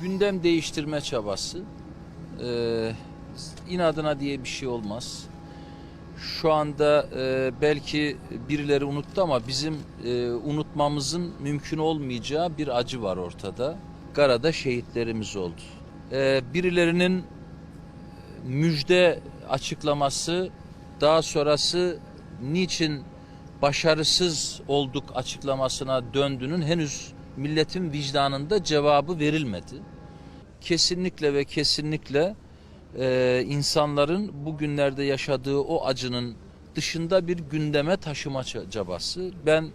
gündem değiştirme çabası. Ee, inadına diye bir şey olmaz. Şu anda e, belki birileri unuttu ama bizim e, unutmamızın mümkün olmayacağı bir acı var ortada. Gara'da şehitlerimiz oldu. Ee, birilerinin müjde açıklaması daha sonrası niçin başarısız olduk açıklamasına döndüğünün henüz milletin vicdanında cevabı verilmedi. Kesinlikle ve kesinlikle e, insanların bugünlerde yaşadığı o acının dışında bir gündeme taşıma ça- çabası. Ben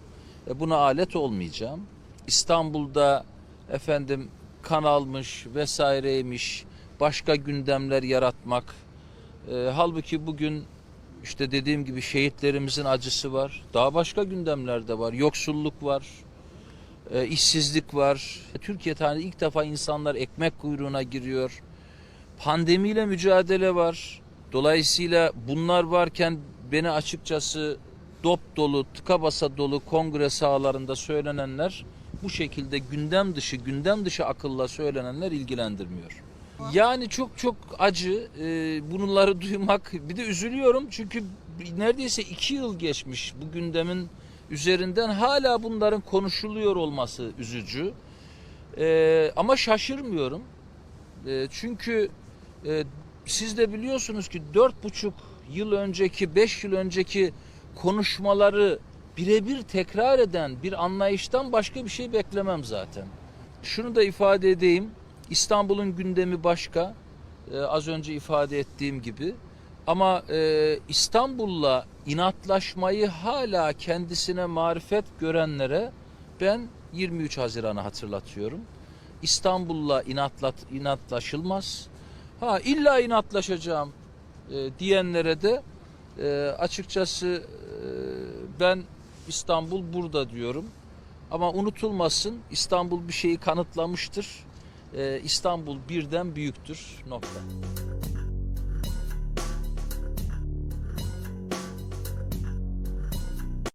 e, buna alet olmayacağım. İstanbul'da efendim kan almış vesaireymiş başka gündemler yaratmak. E, halbuki bugün işte dediğim gibi şehitlerimizin acısı var. Daha başka gündemler de var. Yoksulluk var. E, işsizlik var. Türkiye tarihinde ilk defa insanlar ekmek kuyruğuna giriyor. Pandemiyle mücadele var. Dolayısıyla bunlar varken beni açıkçası dop dolu, tıka basa dolu kongre sahalarında söylenenler bu şekilde gündem dışı, gündem dışı akılla söylenenler ilgilendirmiyor. Yani çok çok acı e, bunları duymak. Bir de üzülüyorum çünkü neredeyse iki yıl geçmiş bu gündemin üzerinden hala bunların konuşuluyor olması üzücü. E, ama şaşırmıyorum. E, çünkü e, siz de biliyorsunuz ki dört buçuk yıl önceki, beş yıl önceki konuşmaları birebir tekrar eden bir anlayıştan başka bir şey beklemem zaten. Şunu da ifade edeyim. İstanbul'un gündemi başka. Ee, az önce ifade ettiğim gibi. Ama e, İstanbul'la inatlaşmayı hala kendisine marifet görenlere ben 23 Haziran'ı hatırlatıyorum. İstanbul'la inatlat, inatlaşılmaz. Ha illa inatlaşacağım e, diyenlere de e, açıkçası e, ben İstanbul burada diyorum. Ama unutulmasın İstanbul bir şeyi kanıtlamıştır. E, İstanbul birden büyüktür. Nokta.